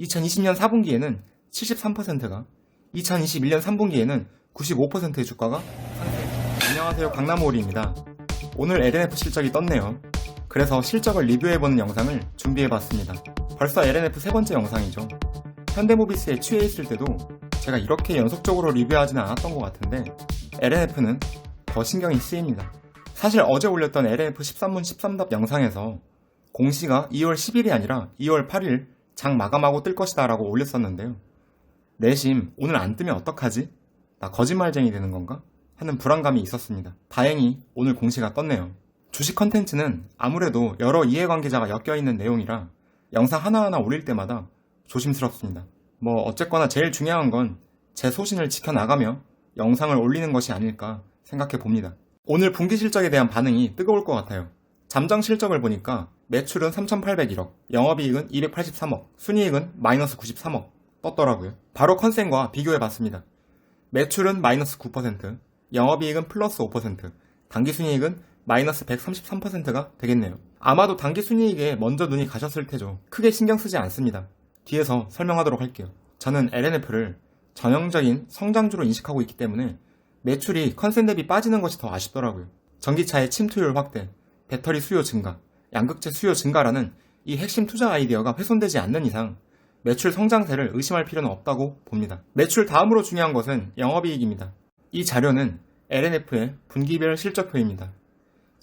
2020년 4분기에는 73%가, 2021년 3분기에는 95%의 주가가 상승. 안녕하세요. 강남오리입니다. 오늘 LNF 실적이 떴네요. 그래서 실적을 리뷰해보는 영상을 준비해봤습니다. 벌써 LNF 세 번째 영상이죠. 현대모비스에 취해 있을 때도 제가 이렇게 연속적으로 리뷰하지는 않았던 것 같은데 LNF는 더 신경이 쓰입니다. 사실 어제 올렸던 LNF 13문 13답 영상에서 공시가 2월 10일이 아니라 2월 8일 장 마감하고 뜰 것이다 라고 올렸었는데요. 내심 오늘 안 뜨면 어떡하지? 나 거짓말쟁이 되는 건가? 하는 불안감이 있었습니다. 다행히 오늘 공시가 떴네요. 주식 컨텐츠는 아무래도 여러 이해관계자가 엮여있는 내용이라 영상 하나하나 올릴 때마다 조심스럽습니다. 뭐 어쨌거나 제일 중요한 건 제 소신을 지켜나가며 영상을 올리는 것이 아닐까 생각해 봅니다. 오늘 분기 실적에 대한 반응이 뜨거울 것 같아요. 잠정 실적을 보니까 매출은 3,801억, 영업이익은 283억, 순이익은 마이너스 93억 떴더라고요. 바로 컨센과 비교해 봤습니다. 매출은 마이너스 9%, 영업이익은 플러스 5%, 당기순이익은 마이너스 133%가 되겠네요. 아마도 당기순이익에 먼저 눈이 가셨을 테죠. 크게 신경 쓰지 않습니다. 뒤에서 설명하도록 할게요. 저는 LNF를 전형적인 성장주로 인식하고 있기 때문에 매출이 컨센 대비 빠지는 것이 더 아쉽더라고요. 전기차의 침투율 확대, 배터리 수요 증가, 양극재 수요 증가라는 이 핵심 투자 아이디어가 훼손되지 않는 이상 매출 성장세를 의심할 필요는 없다고 봅니다. 매출 다음으로 중요한 것은 영업이익입니다. 이 자료는 LNF의 분기별 실적표입니다.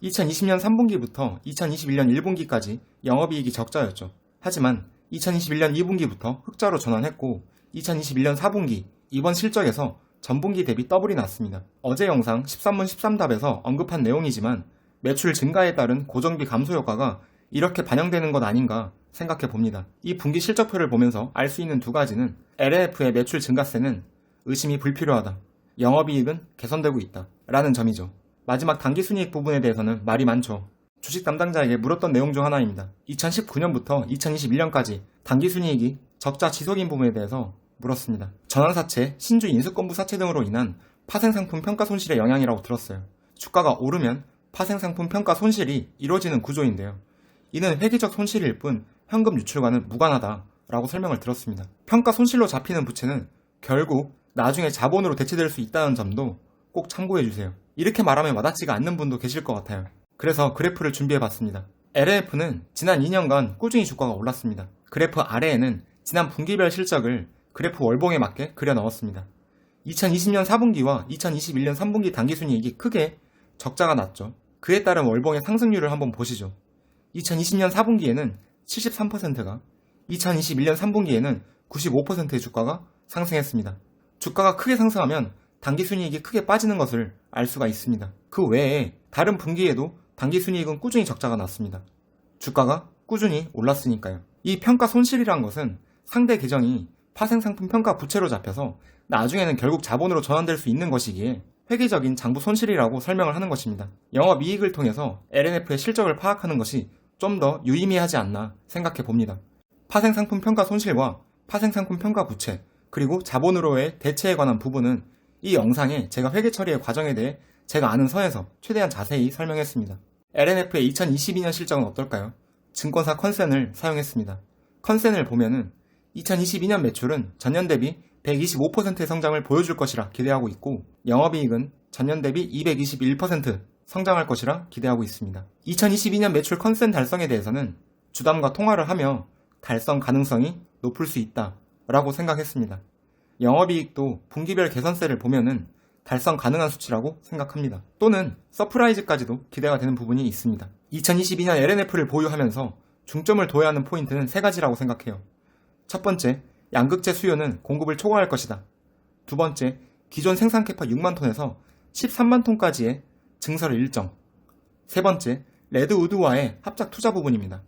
2020년 3분기부터 2021년 1분기까지 영업이익이 적자였죠. 하지만 2021년 2분기부터 흑자로 전환했고 2021년 4분기 이번 실적에서 전분기 대비 더블이 났습니다. 어제 영상 13문 13답에서 언급한 내용이지만 매출 증가에 따른 고정비 감소 효과가 이렇게 반영되는 것 아닌가 생각해 봅니다. 이 분기 실적표를 보면서 알 수 있는 두 가지는 LNF의 매출 증가세는 의심이 불필요하다. 영업이익은 개선되고 있다. 라는 점이죠. 마지막 당기순이익 부분에 대해서는 말이 많죠. 주식 담당자에게 물었던 내용 중 하나입니다. 2019년부터 2021년까지 당기순이익이 적자 지속인 부분에 대해서 물었습니다. 전환사채, 신주 인수권부 사채 등으로 인한 파생상품 평가 손실의 영향이라고 들었어요. 주가가 오르면 파생상품 평가 손실이 이루어지는 구조인데요. 이는 회계적 손실일 뿐 현금 유출과는 무관하다라고 설명을 들었습니다. 평가 손실로 잡히는 부채는 결국 나중에 자본으로 대체될 수 있다는 점도 꼭 참고해 주세요. 이렇게 말하면 와닿지가 않는 분도 계실 것 같아요. 그래서 그래프를 준비해 봤습니다. LF는 지난 2년간 꾸준히 주가가 올랐습니다. 그래프 아래에는 지난 분기별 실적을 그래프 월봉에 맞게 그려 넣었습니다. 2020년 4분기와 2021년 3분기 당기순이익이 크게 적자가 났죠. 그에 따른 월봉의 상승률을 한번 보시죠. 2020년 4분기에는 73%가, 2021년 3분기에는 95%의 주가가 상승했습니다. 주가가 크게 상승하면 당기순이익이 크게 빠지는 것을 알 수가 있습니다. 그 외에 다른 분기에도 당기순이익은 꾸준히 적자가 났습니다. 주가가 꾸준히 올랐으니까요. 이 평가 손실이란 것은 상대 계정이 파생상품 평가 부채로 잡혀서 나중에는 결국 자본으로 전환될 수 있는 것이기에 회계적인 장부 손실이라고 설명을 하는 것입니다. 영업 이익을 통해서 LNF의 실적을 파악하는 것이 좀 더 유의미하지 않나 생각해 봅니다. 파생상품 평가 손실과 파생상품 평가 부채, 그리고 자본으로의 대체에 관한 부분은 이 영상에 제가 회계 처리의 과정에 대해 제가 아는 선에서 최대한 자세히 설명했습니다. LNF의 2022년 실적은 어떨까요? 증권사 컨센을 사용했습니다. 컨센을 보면은 2022년 매출은 전년 대비 125%의 성장을 보여줄 것이라 기대하고 있고 영업이익은 전년 대비 221% 성장할 것이라 기대하고 있습니다. 2022년 매출 컨센 달성에 대해서는 주담과 통화를 하며 달성 가능성이 높을 수 있다 라고 생각했습니다. 영업이익도 분기별 개선세를 보면은 달성 가능한 수치라고 생각합니다. 또는 서프라이즈까지도 기대가 되는 부분이 있습니다. 2022년 LNF를 보유하면서 중점을 둬야 하는 포인트는 세 가지라고 생각해요. 첫 번째, 양극재 수요는 공급을 초과할 것이다. 두 번째, 기존 생산 캐파 6만 톤에서 13만 톤까지의 증설 일정. 세 번째, 레드우드와의 합작 투자 부분입니다.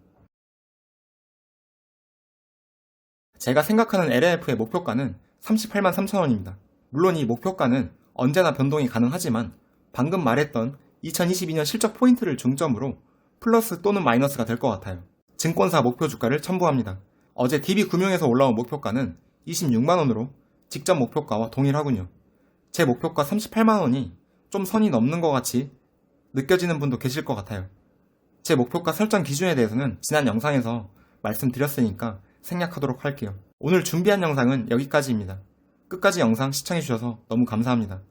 제가 생각하는 LNF의 목표가는 38만 3천 원입니다. 물론 이 목표가는 언제나 변동이 가능하지만 방금 말했던 2022년 실적 포인트를 중점으로 플러스 또는 마이너스가 될 것 같아요. 증권사 목표 주가를 첨부합니다. 어제 DB금융에서 올라온 목표가는 26만원으로 직전 목표가와 동일하군요. 제 목표가 38만원이 좀 선이 넘는 것 같이 느껴지는 분도 계실 것 같아요. 제 목표가 설정 기준에 대해서는 지난 영상에서 말씀드렸으니까 생략하도록 할게요. 오늘 준비한 영상은 여기까지입니다. 끝까지 영상 시청해주셔서 너무 감사합니다.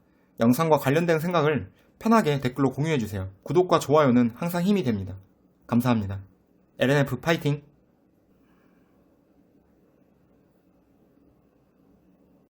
영상과 관련된 생각을 편하게 댓글로 공유해주세요. 구독과 좋아요는 항상 힘이 됩니다. 감사합니다. LNF 파이팅!